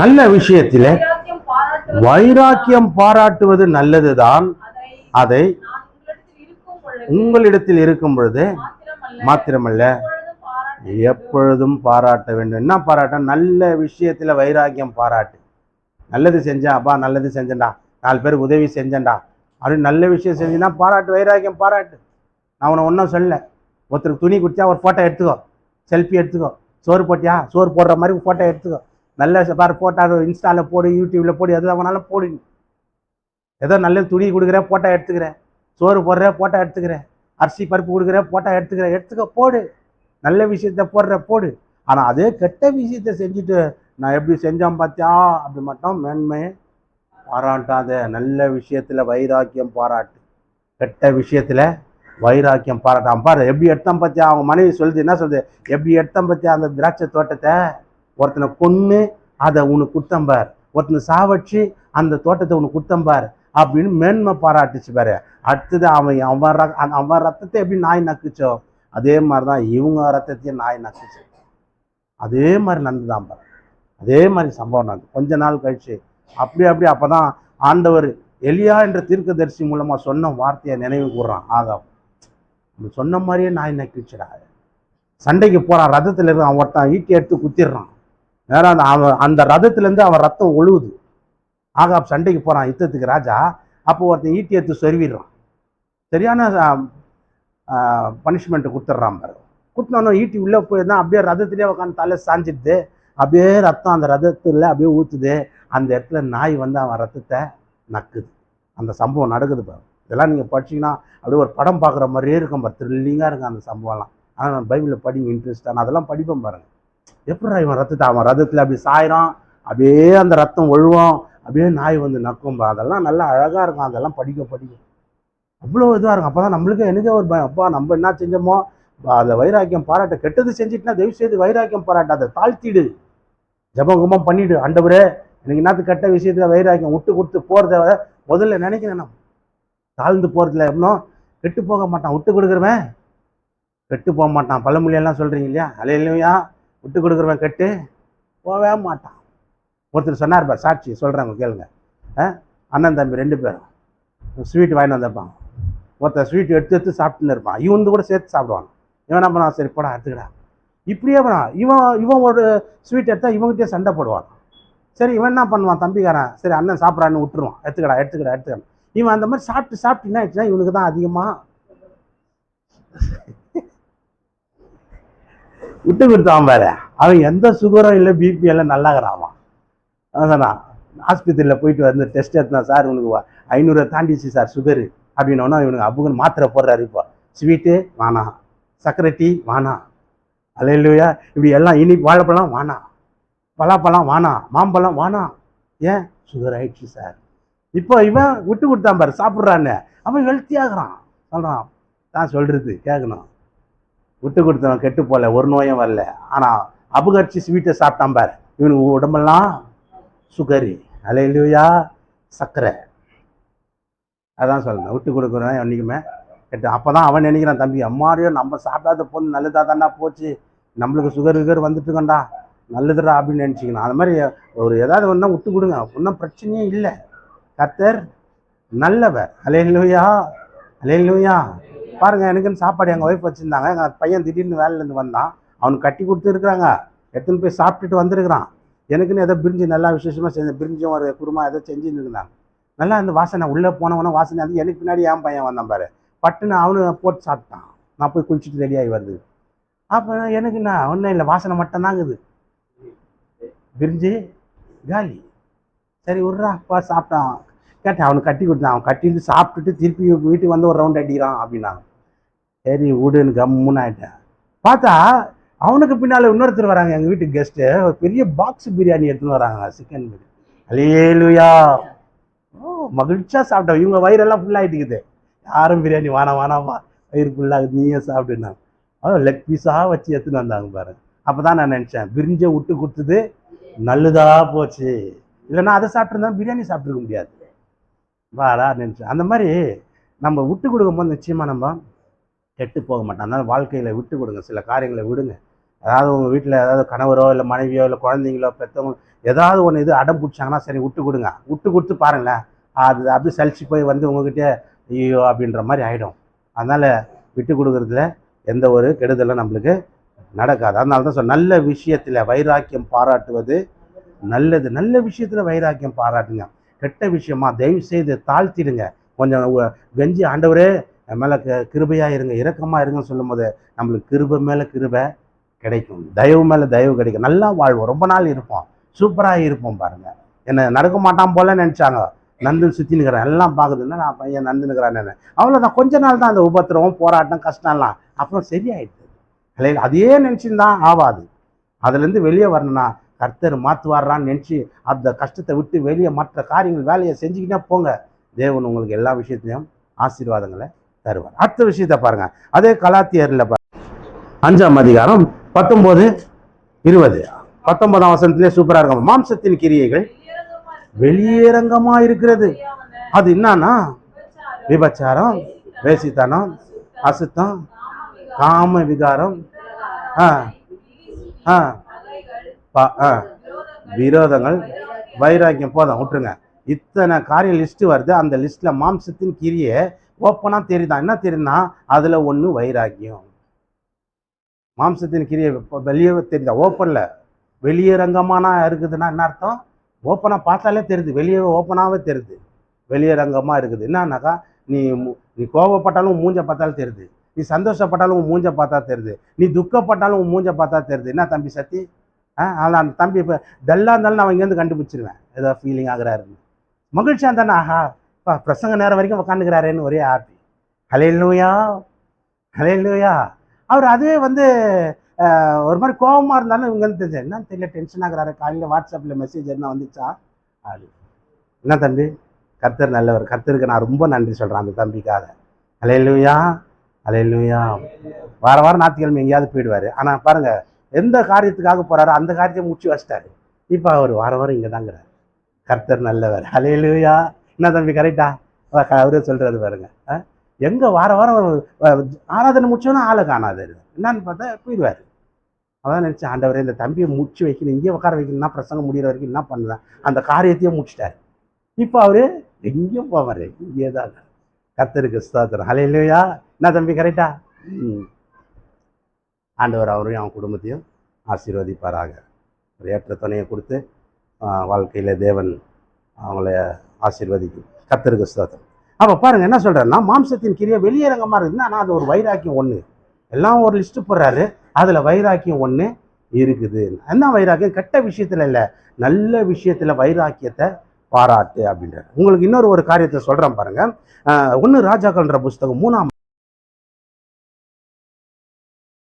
நல்ல விஷயத்திலே வைராக்கியம் பாராட்டுவது நல்லதுதான். அதை உங்களிடத்தில் இருக்கும் பொழுது மாத்திரமல்ல எப்பொழுதும் பாராட்ட வேண்டும். என்ன பாராட்ட? நல்ல விஷயத்துல வைராக்கியம் பாராட்டு. நல்லது செஞ்சேன் அப்பா நல்லது செஞ்சேன்டா. நாலு பேருக்கு உதவி செஞ்சேன்டா. அப்படின்னு நல்ல விஷயம் செஞ்சீங்கன்னா பாராட்டு வைராக்கியம் பாராட்டு. நான் உன்னை ஒன்றும் சொல்லல. ஒருத்தருக்கு துணி கொடுத்தா ஒரு ஃபோட்டோ எடுத்துக்கோ. செல்ஃபி எடுத்துக்கோ. சோறு போட்டியா? சோறு போடுற மாதிரி ஃபோட்டோ எடுத்துக்கோ. நல்ல பாரு ஃபோட்டோ இன்ஸ்டாவில் போடு யூடியூப்பில் போடு எது வேணாலும் போடுங்க ஏதோ நல்ல துணி கொடுக்குறேன் ஃபோட்டோ எடுத்துக்கிறேன். சோறு போடுற ஃபோட்டோ எடுத்துக்கிறேன். அரிசி பருப்பு கொடுக்குறேன் ஃபோட்டோ எடுத்துக்கிறேன். எடுத்துக்க போடு. நல்ல விஷயத்த போடுற போடு. ஆனால் அதே கெட்ட விஷயத்த செஞ்சுட்டு நான் எப்படி செஞ்சேன் பார்த்தியா அப்படி மட்டும் மேன்மையை பாராட்டாத நல்ல விஷயத்தில் வைராக்கியம் பாராட்டு. கெட்ட விஷயத்தில் வைராக்கியம் பாராட்டான் பாரு எப்படி எடுத்தான் பார்த்தியா அவங்க மனைவி சொல்லுது என்ன சொல்லுது? எப்படி எடுத்தான் பார்த்தியா அந்த திராட்சை தோட்டத்தை? ஒருத்தனை கொன்று அதை உனக்கு குத்தம்பார். ஒருத்தனை சாவடிச்சு அந்த தோட்டத்தை உனக்கு குத்தம்பார் அப்படின்னு மேன்மை பாராட்டுச்சு பாரு. அடுத்தது அவன் அவன் ர- அவன் ரத்தத்தை எப்படி நாய் நக்குச்சோ? அதே மாதிரி தான் இவங்க ரத்தத்தையும் நாய் நக்குச்சு. அதே மாதிரி நடந்துதான் பாரு. அதே மாதிரி சம்பவம் நடந்து. கொஞ்ச நாள் கழிச்சு அப்படி அப்படி அப்பதான் ஆண்டவர் எலியா என்ற தீர்க்கதரிசி மூலமாக சொன்ன வார்த்தையை நினைவு கூடுறான் ஆகா சொன்ன மாதிரியே நாய் நக்கிச்சுடா. சண்டைக்கு போகிறான் ரதத்தில் இருந்து அவன் ஒருத்தன் ஈட்டி எடுத்து குத்திடுறான். ஏன்னா அந்த அவன் அந்த ரதத்துலேருந்து அவன் ரத்தம் ஒழுகுது. ஆகாப் சண்டைக்கு போகிறான் யுத்தத்துக்கு ராஜா. அப்போ ஒருத்தன் ஈட்டி எடுத்து சொருவிடுறான். சரியான பனிஷ்மெண்ட்டு கொடுத்துட்றான் பாரு. குட்டினோன்னு ஈட்டி உள்ளே போயிருந்தா அப்படியே ரதத்துலேயே உட்காந்து தலை சாஞ்சிடுது. அப்படியே ரத்தம் அந்த ரதத்தில் அப்படியே ஊற்றுது அந்த இடத்துல நாய் வந்து அவன் ரத்தத்தை நக்குது. அந்த சம்பவம் நடக்குது பாரு. இதெல்லாம் நீங்கள் படிச்சீங்கன்னா அப்படியே ஒரு படம் பார்க்குற மாதிரியே இருக்கும் பாரு. த்ரில்லிங்காக இருக்கும் அந்த சம்பவம்லாம். ஆனால் நான் பைபிளில் படிங்க இன்ட்ரெஸ்டாக நான் அதெல்லாம் படிப்பேன் பாருங்க. எப்படா இவன் ரத்தத்தை? அவன் ரத்தத்தில் அப்படி சாயிரும் அப்படியே அந்த ரத்தம் ஒழுவோம் அப்படியே நாய் வந்து நக்கும்பா அதெல்லாம் நல்லா அழகாக இருக்கும். அதெல்லாம் படிக்க படிக்க. அவ்வளோ இதாக இருக்கும். அப்போ தான் நம்மளுக்கு எனக்கே ஒரு பயம். அப்பா நம்ம என்ன செஞ்சோமோ? அதை அந்த வைராக்கியம் பாராட்ட. கெட்டது செஞ்சிட்டுனா தயவு செய்து வைராக்கியம் பாராட்ட. அதை தாழ்த்திடு. ஜபம் கும்பம் பண்ணிடு. ஆண்டவரே எனக்கு என்னத்து கெட்ட விஷயத்தில் வைராக்கியம்? விட்டு கொடுத்து போகிறத முதல்ல நினைக்கிறேன் நான். தாழ்ந்து போகிறதுல எப்படின்னா கெட்டு போக மாட்டான். விட்டு கொடுக்குறவன் கெட்டு போக மாட்டான். பழமொழியெல்லாம் சொல்கிறீங்க இல்லையா? அலையிலையா? விட்டு கொடுக்குறவன் கெட்டு போகவே மாட்டான். ஒருத்தர் சொன்னார் பார் சாட்சி சொல்கிறாங்க கேளுங்க. ஆ? அண்ணன் தம்பி ரெண்டு பேரும். ஸ்வீட் வாங்கிட்டு வந்திருப்பான். ஒருத்தன் ஸ்வீட் எடுத்து எடுத்து சாப்பிட்டுன்னு இருப்பான். இவன் கூட சேர்த்து சாப்பிடுவான். இவன் என்ன பண்ணான் சரி போடா எடுத்துக்கடா. இப்படியே பண்ணான் இவன் இவன் ஒரு ஸ்வீட் எடுத்தால் இவங்ககிட்டே சண்டை போடுவான். சரி இவன் என்ன பண்ணுவான்? தம்பிக்காரன் சரி அண்ணன் சாப்பிட்றான்னு விட்டுருவான். எடுத்துக்கடா எடுத்துக்கடா எடுத்துக்கடா. இவன் அந்த மாதிரி சாப்பிட்டு சாப்பிட்டு என்ன ஆச்சுன்னா இவனுக்கு தான் அதிகமாக விட்டு கொடுத்தான் பாரு. அவன் எந்த சுகரும் இல்லை பிபி எல்லாம் நல்லாகிறான். அவன் ஆஸ்பத்திரியில் போயிட்டு வந்து டெஸ்ட் எடுத்தான் சார் உனக்கு வ- ஐநூறு தாண்டிச்சு சார் சுகரு அப்படின்னோன்னா இவனுக்கு அப்புகன் மாத்திரை போடுறாரு இப்போ. ஸ்வீட்டு வானா. சர்க்கரை டீ வானா. அலையிலுயா இப்படி எல்லாம் இனிப்பு வாழைப்பழம் வானா. பலாப்பழம் வானா. மாம்பழம் வானா. ஏன்? சுகர் ஆயிடுச்சு சார் இப்போ இவன் விட்டு கொடுத்தான் பாரு சாப்பிட்றான்னு. அவன் ஹெல்த்தி ஆகுறான். சொல்கிறான் தான் சொல்கிறது கேட்கணும். விட்டு கொடுத்தவன் கெட்டு போகல ஒரு நோயும் வரல. ஆனால் அபகரிச்சு ஸ்வீட்டை சாப்பிட்டான் பாரு. இவனுக்கு உடம்பெல்லாம் சுகரு அலையிலுயா சர்க்கரை. அதான் சொல்லணும் விட்டு கொடுக்குறேன் என்றைக்குமே கெட்டு அப்போ தான் அவன் நினைக்கிறான் தம்பி அம்மாடியோ நம்ம சாப்பிடாத பொண்ணு நல்லதாக தாண்டா போச்சு. நம்மளுக்கு சுகர் சுகர் வந்துட்டுக்கண்டா நல்லதுடா அப்படின்னு நினச்சிக்கணும். அது மாதிரி ஒரு ஏதாவது ஒன்றா விட்டு கொடுங்க. ஒன்றும் பிரச்சனையே இல்லை. கத்தர் நல்லவர். அலையிலுயா அலையிலுயா பாருங்க எனக்குன்னு சாப்பாடு எங்கள் ஒய்ஃப் வச்சுருந்தாங்க. எங்கள் பையன் திடீர்னு வேலையிலேருந்து வந்தான். அவனுக்கு கட்டி கொடுத்து இருக்கிறாங்க எடுத்துன்னு போய் சாப்பிட்டுட்டு வந்திருக்கிறான். எனக்குன்னு ஏதோ பிரிஞ்சு நல்லா விசேஷமாக செஞ்ச பிரிஞ்சும் ஒரு குருமா ஏதோ செஞ்சுருந்துருந்தாங்க நல்லா அந்த வாசனை உள்ளே போனவன வாசனை அது எனக்கு பின்னாடி என் பையன் வந்தான் பாரு. பட்டுன்னு அவனு போட்டு சாப்பிட்டான். நான் போய் குளிச்சுட்டு ரெடியாகி வருது அப்போ எனக்கு நான் ஒன்றும் இல்லை. வாசனை மட்டும்தாங்குது பிரிஞ்சு காலி. சரி விட்றா. பா சாப்பிட்டான். கேட்டேன் அவனுக்கு கட்டி கொடுத்தான். அவன் கட்டிட்டு சாப்பிட்டுட்டு திருப்பி வீட்டுக்கு வந்து ஒரு ரவுண்ட் அடிக்கிறான் அப்படின்னாங்க. சரி விடுன்னு கம்முன்னு ஆகிட்டேன் பார்த்தா அவனுக்கு பின்னால் இன்னொருத்தர் வராங்க எங்கள் வீட்டுக்கு கெஸ்ட்டு ஒரு பெரிய பாக்ஸ் பிரியாணி எடுத்துன்னு வராங்க சிக்கன் பிரியாணி அலேலுயா ஓ மகிழ்ச்சியாக சாப்பிட்டோம். இவங்க வயிறெல்லாம் ஃபுல்லாகிட்டுக்குது யாரும் பிரியாணி வானா வானாமா வயிறு ஃபுல்லாகுது நீயே சாப்பிட்டுனாங்க அதான் லெக் பீஸாக வச்சு எடுத்துன்னு வந்தாங்க பாரு. அப்போ தான் நான் நினச்சேன் பிரிஞ்சை விட்டு கொடுத்தது நல்லதாக போச்சு. இல்லைன்னா அதை சாப்பிட்ருந்தா பிரியாணி சாப்பிட்ருக்க முடியாது. வாடா நினச்சேன். அந்த மாதிரி நம்ம விட்டு கொடுக்கும்போது நிச்சயமாக நம்ம கெட்டு போக மாட்டேன். அதனால் வாழ்க்கையில் விட்டு கொடுங்க. சில காரியங்களை விடுங்க. அதாவது உங்கள் வீட்டில் ஏதாவது கணவரோ இல்லை மனைவியோ இல்லை குழந்தைங்களோ பெற்றவங்களோ ஏதாவது ஒன்று இது அடம் பிடிச்சாங்கன்னா சரி விட்டு கொடுங்க. விட்டு கொடுத்து பாருங்களேன். அது அப்படியே சலிச்சு போய் வந்து உங்ககிட்ட ஐயோ அப்படின்ற மாதிரி ஆகிடும் அதனால் விட்டு கொடுக்குறதுல எந்த ஒரு கெடுதலும் நம்மளுக்கு நடக்காது. அதனால தான் சொல் நல்ல விஷயத்தில் வைராக்கியம் பாராட்டுவது நல்லது. நல்ல விஷயத்தில் வைராக்கியம் பாராட்டுங்க. கெட்ட விஷயமா தயவு செய்து தாழ்த்திடுங்க. கொஞ்சம் கெஞ்சி ஆண்டவரே மேலே க கிருபையாக இருங்க இரக்கமாக இருங்கன்னு சொல்லும்போது நம்மளுக்கு கிருபை மேலே கிருபை கிடைக்கும். தயவு மேலே தயவு கிடைக்கும். நல்லா வாழ்வோம். ரொம்ப நாள் இருப்போம். சூப்பராக இருப்போம் பாருங்கள் என்னை நடக்க மாட்டான் போல நினச்சாங்க. நந்துன்னு சுற்றினுக்கிறேன் எல்லாம் பார்க்குதுன்னா நான் பையன் நந்துனுக்கிறான்னு அவ்வளோதான் கொஞ்ச நாள் தான் அந்த உபத்திரவம் போராட்டம் கஷ்டம்லாம். அப்புறம் சரியாயிடுது. இல்லைங்களா அதையே நினச்சிருந்தான் ஆகாது அதுலேருந்து வெளியே வரணும்னா கர்த்தர் மாற்றுவாரான்னு நினச்சி அந்த கஷ்டத்தை விட்டு வெளியே மற்ற காரியங்கள் வேலையை செஞ்சுக்கிட்டே போங்க. தேவன் உங்களுக்கு எல்லா விஷயத்துலையும் ஆசீர்வாதங்களை தருவார். அடுத்த விஷயத்தை பாருங்க. அதே கலாத்தியரில் அஞ்சாம் அதிகாரம் பத்தொம்போது இருபது. பத்தொன்பதாம் வசனத்திலே சூப்பராக இருக்கும். மாம்சத்தின் கிரியைகள் வெளியரங்கமா இருக்கிறது. அது என்னன்னா விபச்சாரம், வேசித்தனம் அசுத்தம் காம விகாரம் ஆ ஆ ப- ஆ விரோதங்கள், வைராக்கியம், வைராக்கியம் போதும். விட்டுருங்க. இத்தனை காரியம் லிஸ்ட் வருது. அந்த லிஸ்ட்ல மாம்சத்தின் கிரியை ஓப்பனாக தெரியுதா? என்ன தெரியுதுன்னா அதில் ஒன்று வைராக்கியம் மாம்சத்தின் கிரியை வெளியே தெரியுதா? ஓப்பன்ல. வெளியரங்கமானா இருக்குதுன்னா என்ன அர்த்தம்? ஓப்பனாக பார்த்தாலே தெரியுது. வெளியே ஓப்பனாகவே தெரியுது. வெளியரங்கமா இருக்குது. என்னன்னாக்கா நீ நீ கோவப்பட்டாலும் மூஞ்ச பார்த்தாலும் தெரியுது. நீ சந்தோஷப்பட்டாலும் உன் மூஞ்ச பார்த்தா தெரியுது. நீ துக்கப்பட்டாலும் உன் மூஞ்ச பார்த்தா தெரியுது. என்ன தம்பி சத்தி? ஆ அதில் அந்த தம்பி இப்போ டல்லாக இருந்தாலும் நான் இங்கேருந்து கண்டுபிடிச்சிருவேன். ஏதோ ஃபீலிங் ஆகிறாருன்னு. மகிழ்ச்சியாக இருந்தானே ஆஹா பா பிரசங்க நேரம் வரைக்கும் உட்காந்துக்கிறாரேன்னு ஒரே ஹாப்பி ஹலேலூயா ஹலேலூயா அவர் அதுவே வந்து ஒரு மாதிரி கோபமாக இருந்தாலும் இவங்க வந்து என்ன தெரியல டென்ஷன் ஆகிறாரு. காலையில் வாட்ஸ்அப்பில் மெசேஜ் என்ன வந்துச்சா? அப்படி என்ன தம்பி? கர்த்தர் நல்லவர். கர்த்தருக்கு நான் ரொம்ப நன்றி சொல்கிறேன் அந்த தம்பிக்காக. ஹலேலூயா ஹலேலூயா வார வாரம் ஞாயிற்றுக்கிழமை எங்கேயாவது போயிடுவார். ஆனால் பாருங்கள் எந்த காரியத்துக்காக போகிறாரோ அந்த காரியத்தை முடிச்சு வச்சிட்டாரு. இப்போ அவர் வார வாரம் இங்கே தாங்கிறார் கர்த்தர் நல்லவர். ஹலேலூயா என்ன தம்பி கரெக்டா அவரே சொல்கிறது பாருங்க. ஆ? வார வாரம் ஆராதனை முடிச்சோன்னா ஆளை காணாது. என்னன்னு பார்த்தா போயிடுவார். அதான் நினச்சேன் ஆண்டவரே இந்த தம்பியை முடிச்சு வைக்கணும் இங்கே உட்கார வைக்கணும்னா பிரசங்கம் முடிகிற வரைக்கும் என்ன பண்ணலாம் அந்த காரியத்தையும் முடிச்சிட்டாரு. இப்போ அவர் எங்கேயும் போவார் இங்கே தான் கத்தருக்கு கர்த்தருக்கு ஸ்தோத்திரம். இல்லையா என்ன தம்பி கரெக்டா ஆண்டவர் அவரையும் அவன் குடும்பத்தையும் ஆசீர்வதிப்பாராக. ஒரு ஏற்ற துணையை கொடுத்து வாழ்க்கையில் தேவன் அவங்கள ஆசீர்வதிக்கும். கத்தருக்கு ஸ்தோத்திரம். அப்போ பாருங்கள் என்ன சொல்கிறேன்னா மாம்சத்தின் கிரியை வெளியரங்கமாக இருக்குதுன்னா ஆனால் அது ஒரு வைராக்கியம் ஒன்று எல்லாம் ஒரு லிஸ்ட்டு போடுறாரு. அதில் வைராக்கியம் ஒன்று இருக்குது. என்ன வைராக்கியம்? கெட்ட விஷயத்தில் இல்லை. நல்ல விஷயத்தில் வைராக்கியத்தை பாராட்டு அப்படின்றார். உங்களுக்கு இன்னொரு ஒரு காரியத்தை சொல்கிறேன் பாருங்கள் ஒன்று ராஜாக்கள்ன்ற புஸ்தகம் மூணாம்